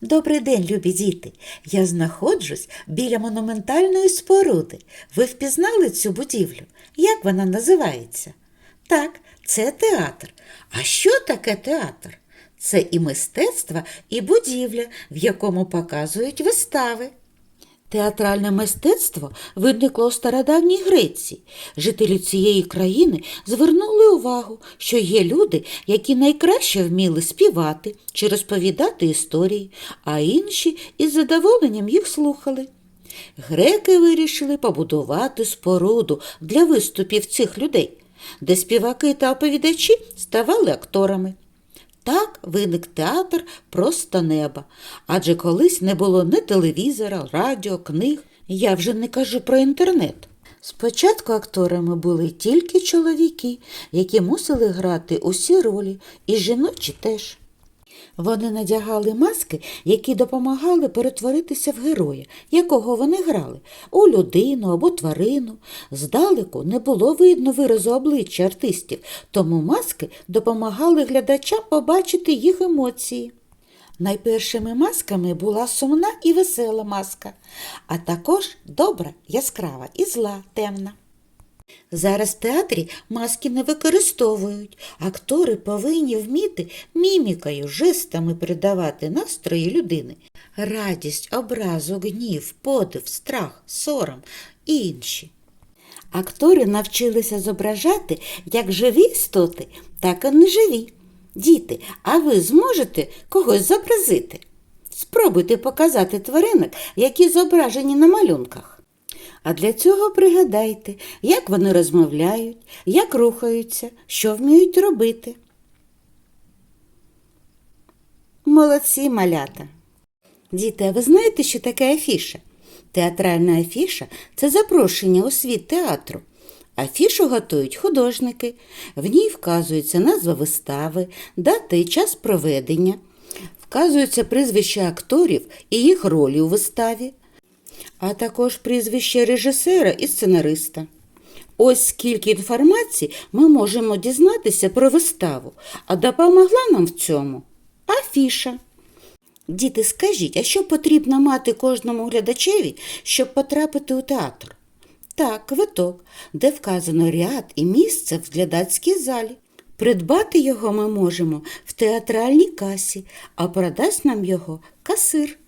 Добрий день, любі діти! Я знаходжусь біля монументальної споруди. Ви впізнали цю будівлю? Як вона називається? Так, це театр. А що таке театр? Це і мистецтво, і будівля, в якому показують вистави. Театральне мистецтво виникло у стародавній Греції. Жителі цієї країни звернули увагу, що є люди, які найкраще вміли співати чи розповідати історії, а інші із задоволенням їх слухали. Греки вирішили побудувати споруду для виступів цих людей, де співаки та оповідачі ставали акторами. Так виник театр просто неба, адже колись не було ні телевізора, радіо, книг. Я вже не кажу про інтернет. Спочатку акторами були тільки чоловіки, які мусили грати усі ролі, і жіночі теж. Вони надягали маски, які допомагали перетворитися в героя, якого вони грали, у людину або тварину. Здалеку не було видно виразу обличчя артистів, тому маски допомагали глядачам побачити їх емоції. Найпершими масками була сумна і весела маска, а також добра, яскрава і зла, темна. Зараз в театрі маски не використовують. Актори повинні вміти мімікою, жестами передавати настрої людини. Радість, образу, гнів, подив, страх, сором і інші. Актори навчилися зображати як живі істоти, так і неживі. Діти, а ви зможете когось зобразити? Спробуйте показати тваринок, які зображені на малюнках. А для цього пригадайте, як вони розмовляють, як рухаються, що вміють робити. Молодці малята. Діти, а ви знаєте, що таке афіша? Театральна афіша це запрошення у світ театру. Афішу готують художники. В ній вказується назва вистави, дата і час проведення, вказуються прізвища акторів і їх ролі у виставі, а також прізвище режисера і сценариста. Ось скільки інформації ми можемо дізнатися про виставу, а допомогла нам в цьому афіша. Діти, скажіть, а що потрібно мати кожному глядачеві, щоб потрапити у театр? Так, квиток, де вказано ряд і місце в глядацькій залі. Придбати його ми можемо в театральній касі, а продасть нам його касир.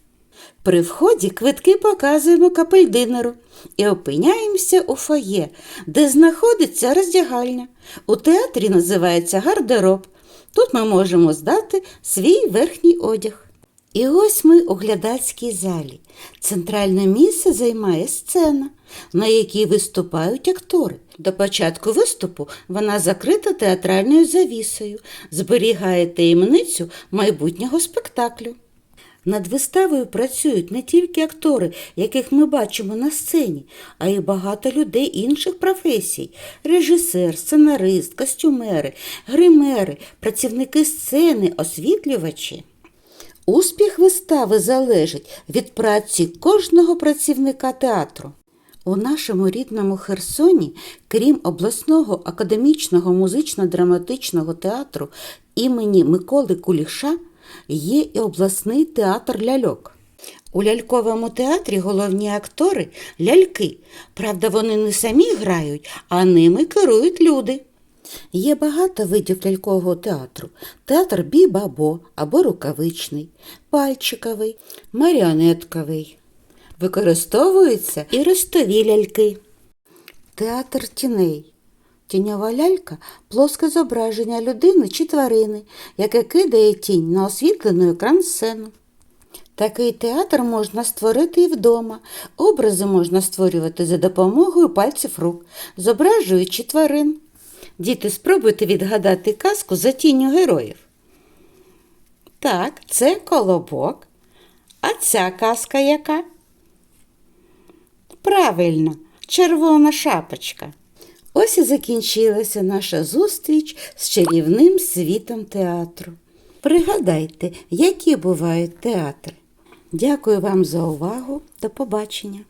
При вході квитки показуємо капельдинеру і опиняємося у фоє, де знаходиться роздягальня. У театрі називається гардероб. Тут ми можемо здати свій верхній одяг. І ось ми у глядацькій залі. Центральне місце займає сцена, на якій виступають актори. До початку виступу вона закрита театральною завісою, зберігає таємницю майбутнього спектаклю. Над виставою працюють не тільки актори, яких ми бачимо на сцені, а й багато людей інших професій: режисер, сценарист, костюмери, гримери, працівники сцени, освітлювачі. Успіх вистави залежить від праці кожного працівника театру. У нашому рідному Херсоні, крім обласного академічного музично-драматичного театру імені Миколи Куліша, є і обласний театр ляльок. У ляльковому театрі головні актори ляльки. Правда, вони не самі грають, а ними керують люди. Є багато видів лялькового театру. Театр бі-бабо або рукавичний, пальчиковий, маріонетковий. Використовуються і ростові ляльки. Театр тіней. Тіньова лялька плоске зображення людини чи тварини, яке кидає тінь на освітлену екран сцену. Такий театр можна створити і вдома. Образи можна створювати за допомогою пальців рук, зображуючи тварин. Діти, спробуйте відгадати казку за тінню героїв. Так, це колобок. А ця казка яка? Правильно, червона шапочка. Ось і закінчилася наша зустріч з чарівним світом театру. Пригадайте, які бувають театри. Дякую вам за увагу. До побачення!